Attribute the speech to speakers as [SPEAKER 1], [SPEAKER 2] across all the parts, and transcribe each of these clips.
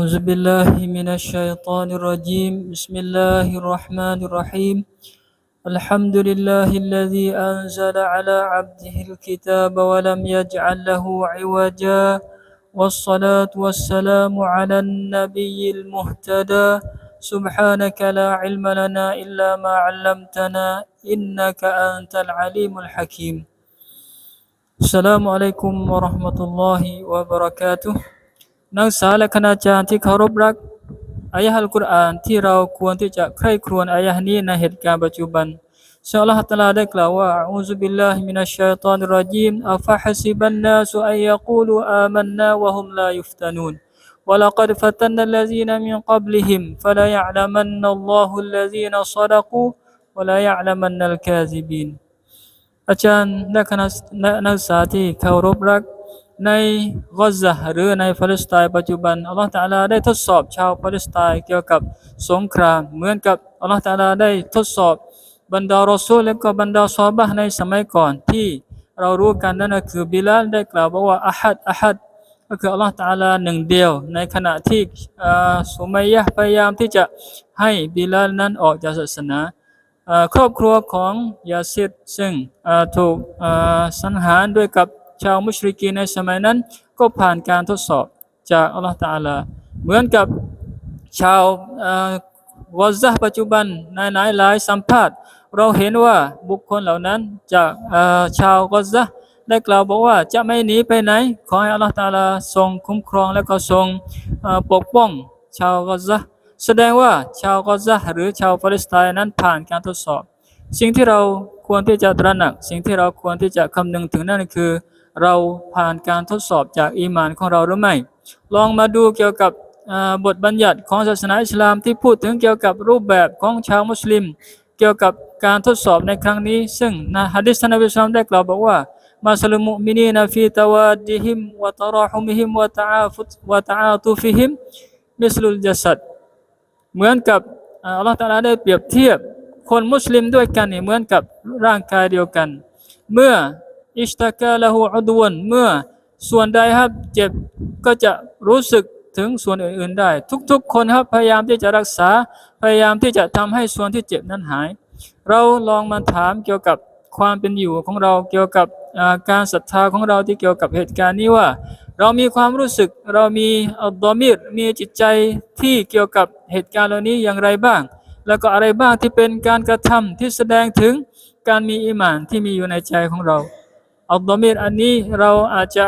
[SPEAKER 1] أعوذ بالله من الشيطان الرجيم. بسم الله الرحمن الرحيم. الحمد لله الذي أنزل على عبده الكتاب ولم يجعل له عوجا. والصلاة والسلام على النبي المهتدى. سبحانك لا علم لنا إلا ما علمتنا إنك أنت العليم الحكيم. السلام عليكم ورحمة الله وبركاته. นักศึกษาและคณาจารย์ที่เคารพรัก อายะห์อัลกุรอานที่เราควรที่จะใคร่ครวญอายะห์นี้ในเหตุการณ์ปัจจุบันซึ่งอัลลอฮฺตะอาลาได้กล่าวว่าอูซุบิลลาฮิมินัชชัยฏอนิรเราะญีมอัฟะฮะซิบันนาสอัยยะกูลูอามันนาวะฮุมลายุฟตานูน ولقد فتنا الذين من قبلهم فلا يعلمن الله الذين صدقوا ولا يعلمن الكاذبين อาจารย์และคณะนักศึกษาที่เคารพรัก ในกอซะหรือในปาเลสไตน์ปัจจุบันอัลลอฮฺตะอาลาได้ทดสอบชาวปาเลสไตน์เกี่ยวกับสงคราม เหมือนกับอัลลอฮฺตะอาลาได้ทดสอบบรรดารอซูลและก็บรรดาซอฮาบะในสมัยก่อนที่เรารู้กันนั่นก็คือบิลาลได้กล่าวบอกว่าอะฮัดอะฮัดก็คืออัลลอฮฺตะอาลาหนึ่งเดียว ในขณะที่อ่าสุมัยยะพยายามที่จะให้บิลาลนั้นออกจากศาสนาครอบครัวของยาซิดซึ่งอ่าถูกอ่าสังหารด้วยกับ ชาวมุชริกีในสมัยนั้น ก็ผ่านการทดสอบจากอัลลอฮฺตะอาลา เหมือนกับชาวอ่าวาซะปัจจุบันในหลายหลายสัมภาษณ์ เราเห็นว่าบุคคลเหล่านั้นจากชาวกอซะได้กล่าวบอกว่าจะไม่หนีไปไหน ขอให้อัลลอฮฺตะอาลาทรงคุ้มครองและก็ทรงปกป้องชาวกอซะแสดงว่าชาวกอซะหรือชาวปาเลสไตน์นั้นผ่านการทดสอบ สิ่งที่เรา ควรที่จะตระหนัก สิ่งที่เราควรที่จะคำนึงถึงนั่นคือ เราผ่านการทดสอบจากอีหมานของเราหรือไม่ ลองมาดูเกี่ยวกับบทบัญญัติของศาสนาอิสลามที่พูดถึงเกี่ยวกับรูปแบบของชาวมุสลิม เกี่ยวกับการทดสอบในครั้งนี้ ซึ่งในฮะดิษท่านนบีสุลานได้กล่าวบอกว่ามาสลุมุมินีนฟีตาวาดิฮิมวะตราฮุมิฮิมวะตาฟุตวะตาตุฟิฮิมมิสลุลจัสัดเหมือนกับอัลลอฮฺตะอาลาได้เปรียบเทียบ คนมุสลิมด้วยกันเนี่ยเหมือนกับร่างกายเดียวกัน เมื่ออิชตากาละหูอุดวน เมื่อส่วนใดครับเจ็บก็จะรู้สึกถึงส่วนอื่นๆได้ ทุกๆ คนครับพยายามที่จะรักษาพยายามที่จะทำให้ส่วนที่เจ็บนั้นหาย เราลองมาถามเกี่ยวกับความเป็นอยู่ของเราเกี่ยวกับการศรัทธาของเราที่เกี่ยวกับเหตุการณ์นี้ว่า เรามีความรู้สึกเรามีอัลดอมิรมีจิตใจที่เกี่ยวกับเหตุการณ์เหล่านี้อย่างไรบ้าง แล้วก็อะไรบ้างที่เป็นการกระทำที่แสดงถึงการมีอิมานที่มีอยู่ในใจของเราอัลดอมิรอันนี้เราอาจจะ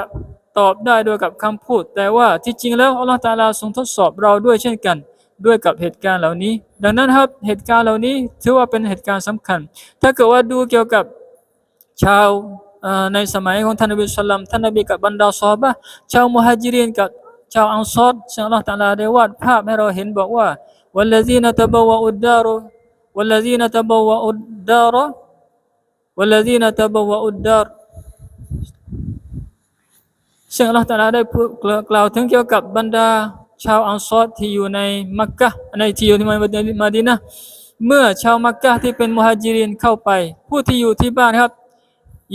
[SPEAKER 1] ตอบได้ด้วยกับคำพูด แต่ว่าที่จริงแล้วอัลลอฮฺตาลาทรงทดสอบเราด้วยเช่นกัน ด้วยกับเหตุการณ์เหล่านี้ ดังนั้นครับเหตุการณ์เหล่านี้ถือว่าเป็นเหตุการณ์สำคัญ ถ้าเกิดว่าดูเกี่ยวกับชาวในสมัยของท่านนบีสุลต่านท่านนบีกับบรรดาซอฮาบะชาวมุฮัจิรินกับชาวอันซอรซึ่งอัลลอฮฺตาลาได้วาดภาพให้เราเห็นบอกว่า والذين تبوأوا الدار والذين تبوأوا الدار والذين تبوأوا الدار ซึ่งอัลลอฮฺตะอาลาได้พูดกล่าวถึงเกี่ยวกับบรรดาชาวอันซอรที่อยู่ในมักกะฮ์ในที่อยู่ที่มาดีนะห์เมื่อชาวมักกะฮ์ที่เป็นมุฮัจิรินเข้าไป ผู้ที่อยู่ที่บ้านครับ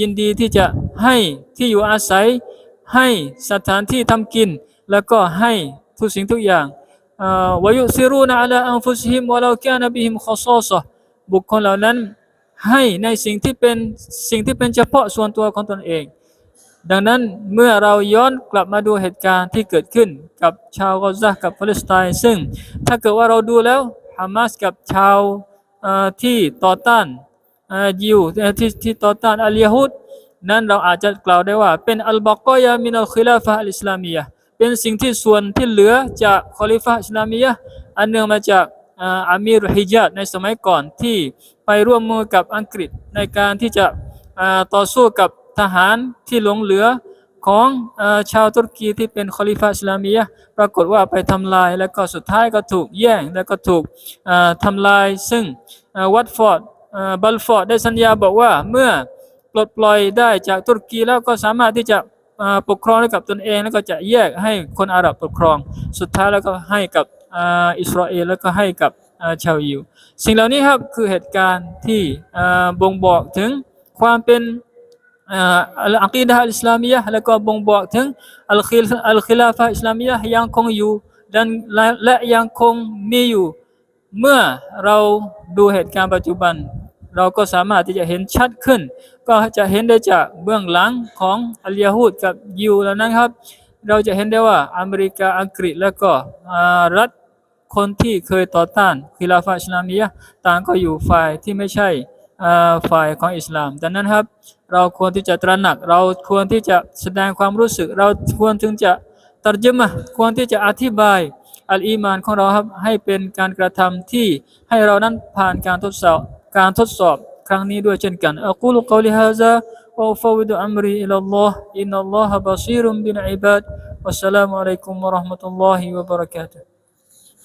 [SPEAKER 1] ยินดีที่จะให้ที่อยู่อาศัย ให้สถานที่ทำกิน แล้วก็ให้ทุกสิ่งทุกอย่าง วายุซิรูนอัลาอันฟุซิฮิมวะลาแกนบิฮิมขอซอซบุคคลเหล่านั้นให้ในสิ่งที่เป็นสิ่งที่เป็นเฉพาะส่วนตัวของตนเอง ดังนั้นเมื่อเราย้อนกลับมาดูเหตุการณ์ที่เกิดขึ้นกับชาวกอซะกับปาเลสไตน์ซึ่งถ้าเกิดว่าเราดูแล้วฮามาสกับชาวที่ต่อต้านเอ่อยิวเอ่อที่ที่ต่อต้านอัลยะฮูดนั้นเราอาจจะกล่าวได้ว่าเป็นอัลบากอยามินัลคิลาฟะอัลอิสลามียะ เป็นสิ่งที่ส่วนที่เหลือจากคอลิฟะห์อิสลามียะอันเนื่องมาจากอามีรุฮิญาดในสมัยก่อนที่ไปร่วมมือกับอังกฤษในการที่จะต่อสู้กับทหารที่หลงเหลือของอชาวตุรกีที่เป็นคอลิฟะห์อิสลามียะปรากฏว่าไปทำลายแล้วก็สุดท้ายก็ถูกแย่งแล้วก็ถูกอ่าทำลาย ซึ่งวัตฟอร์ดบัลฟอร์ดได้สัญญาบอกว่าเมื่อปลดปล่อยได้จากตุรกีแล้วก็สามารถที่จะ ปกครองให้กับตนเองแล้วก็จะแยกให้คนอาหรับปกครอง สุดท้ายแล้วก็ให้กับอิสราเอลแล้วก็ให้กับชาวยิว สิ่งเหล่านี้ครับคือเหตุการณ์ที่บ่งบอกถึงความเป็นอัลอะกีดะอิสลามียะแล้วก็บ่งบอกถึงอัลคิลอัลคิลาฟะอิสลามียะยังคงอยู่ดันและและยังคงมีอยู่ เมื่อเราดูเหตุการณ์ปัจจุบัน เราก็สามารถที่จะเห็นชัดขึ้น ก็จะเห็นได้จากเบื้องหลังของอัลยาฮูดกับยิวแล้วนะครับ เราจะเห็นได้ว่าอเมริกาอังกฤษแล้วก็รัฐคนที่เคยต่อต้านคิลาฟะอิสลามียะต่างก็อยู่ฝ่ายที่ไม่ใช่ฝ่ายของอิสลาม ดังนั้นครับ เราควรที่จะตระหนัก เราควรที่จะแสดงความรู้สึก เราควรถึงจะตรจมะควรที่จะอธิบายอัลอีมานของเราครับให้เป็นการกระทำที่ให้เรานั้นผ่านการทดสอบ การทดสอบครั้งนี้ด้วยเช่นกันอักูลกอลิฮาซาวะฟาวดอัมรีอิลลอฮ์อินนัลลอฮะบาซีรุมบิลอิบาดวัสสลามุอะลัยกุมวะราะห์มะตุลลอฮิวะบะเราะกาตุฮ์